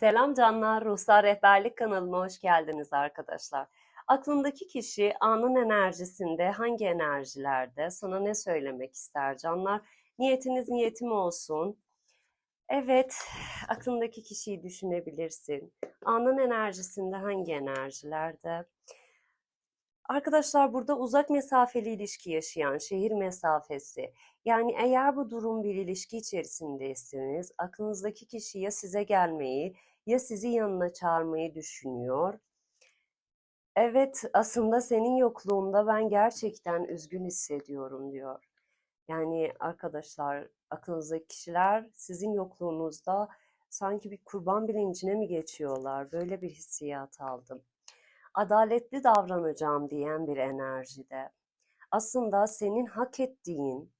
Selam canlar, Ruhsar Rehberlik kanalıma hoş geldiniz arkadaşlar. Aklındaki kişi anın enerjisinde, hangi enerjilerde, sana ne söylemek ister canlar? Niyetiniz niyetim olsun. Evet, aklındaki kişiyi düşünebilirsin. Anın enerjisinde hangi enerjilerde? Arkadaşlar burada uzak mesafeli ilişki yaşayan, şehir mesafesi. Yani eğer bu durum bir ilişki içerisindeyseniz, aklınızdaki kişi ya size gelmeyi ya sizi yanına çağırmayı düşünüyor. Evet, aslında senin yokluğunda ben gerçekten üzgün hissediyorum diyor. Yani arkadaşlar, aklınızdaki kişiler sizin yokluğunuzda sanki bir kurban bilincine mi geçiyorlar? Böyle bir hissiyat aldım. Adaletli davranacağım diyen bir enerjide. Aslında senin hak ettiğin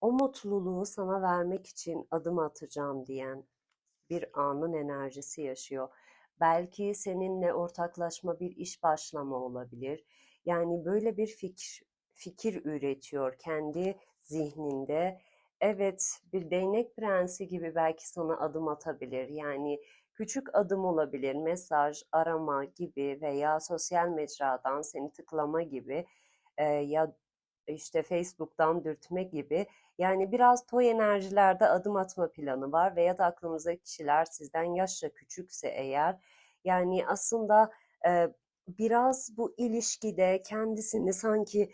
o mutluluğu sana vermek için adım atacağım diyen bir anın enerjisi yaşıyor. Belki seninle ortaklaşma bir iş başlama olabilir. Yani böyle bir fikir fikir üretiyor kendi zihninde. Evet, bir değnek prensi gibi belki sana adım atabilir. Yani küçük adım olabilir, mesaj, arama gibi veya sosyal mecradan seni tıklama gibi e, ya işte Facebook'tan dürtme gibi yani biraz toy enerjilerde adım atma planı var veya da aklınızdaki kişiler sizden yaşça küçükse eğer yani aslında e, biraz bu ilişkide kendisini sanki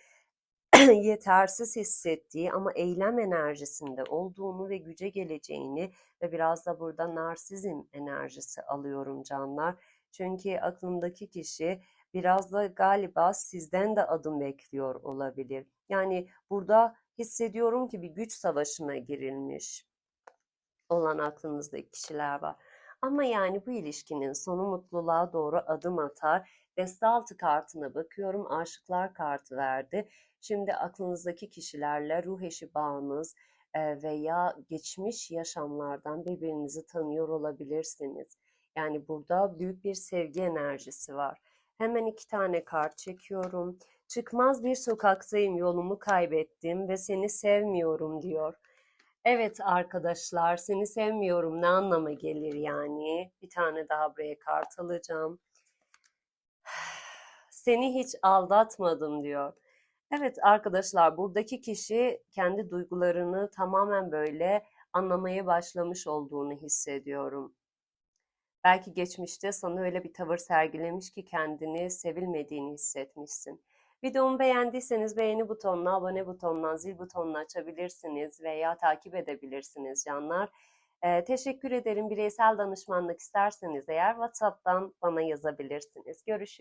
yetersiz hissettiği ama eylem enerjisinde olduğunu ve güce geleceğini ve biraz da burada narsizm enerjisi alıyorum canlar. Çünkü aklımdaki kişi biraz da galiba sizden de adım bekliyor olabilir. Yani burada hissediyorum ki bir güç savaşına girilmiş olan aklınızdaki kişiler var. Ama yani bu ilişkinin sonu mutluluğa doğru adım atar. Deste kartına bakıyorum. Aşıklar kartı verdi. Şimdi aklınızdaki kişilerle ruh eşi bağınız e, veya geçmiş yaşamlardan birbirinizi tanıyor olabilirsiniz. Yani burada büyük bir sevgi enerjisi var. Hemen iki tane kart çekiyorum. Çıkmaz bir sokaktayım, yolumu kaybettim ve seni sevmiyorum diyor. Evet arkadaşlar, seni sevmiyorum ne anlama gelir yani? Bir tane daha buraya kart alacağım. Seni hiç aldatmadım diyor. Evet arkadaşlar, buradaki kişi kendi duygularını tamamen böyle anlamaya başlamış olduğunu hissediyorum. Belki geçmişte sana öyle bir tavır sergilemiş ki kendini sevilmediğini hissetmişsin. Videomu beğendiyseniz beğeni butonuna, abone butonundan, zil butonunu açabilirsiniz veya takip edebilirsiniz canlar. Ee, teşekkür ederim. Bireysel danışmanlık isterseniz eğer WhatsApp'tan bana yazabilirsiniz. Görüşürüz.